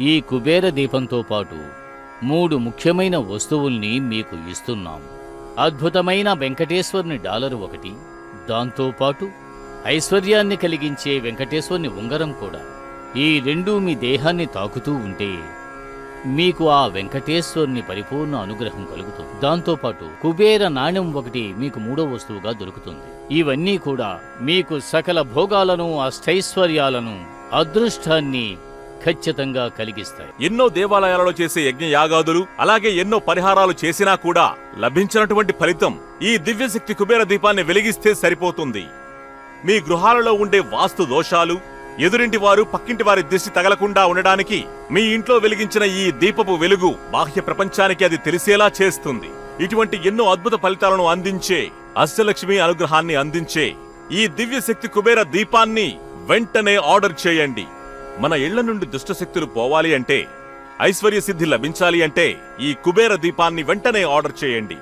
ఈ కుబేర దీపంతో పాటు మూడు ముఖ్యమైన వస్తువుల్ని మీకు ఇస్తున్నాం. అద్భుతమైన వెంకటేశ్వర్ని డాలరు ఒకటి దాంతోపాటు ఐశ్వర్యాన్ని కలిగించే వెంకటేశ్వర్ని ఉంగరం కూడా. ఈ రెండూ మీ దేహాన్ని తాకుతూ ఉంటే మీకు ఆ వెంకటేశ్వర్ని పరిపూర్ణ అనుగ్రహం కలుగుతుంది. దాంతోపాటు కుబేర నాణ్యం ఒకటి మీకు మూడో వస్తువుగా దొరుకుతుంది. ఇవన్నీ కూడా మీకు సకల భోగాలను అష్టైశ్వర్యాలను అదృష్టాన్ని ఖచ్చితంగా కలిగిస్తాయి. ఎన్నో దేవాలయాలలో చేసే యజ్ఞ యాగాదులు అలాగే ఎన్నో పరిహారాలు చేసినా కూడా లభించినటువంటి ఫలితం ఈ దివ్యశక్తి కుబేర దీపాన్ని వెలిగిస్తే సరిపోతుంది. మీ గృహాలలో ఉండే వాస్తు దోషాలు ఎదురింటి వారు పక్కింటి వారి దృష్టి తగలకుండా ఉండడానికి మీ ఇంట్లో వెలిగించిన ఈ దీపపు వెలుగు బాహ్య ప్రపంచానికి అది తెలిసేలా చేస్తుంది. ఇటువంటి ఎన్నో అద్భుత ఫలితాలను అందించే అష్టలక్ష్మి అనుగ్రహాన్ని అందించే ఈ దివ్యశక్తి కుబేర దీపాన్ని వెంటనే ఆర్డర్ చేయండి. మన ఇళ్ళ నుండి దుష్టశక్తులు పోవాలి అంటే ఐశ్వర్య సిద్ధి లభించాలి అంటే ఈ కుబేర దీపాన్ని వెంటనే ఆర్డర్ చేయండి.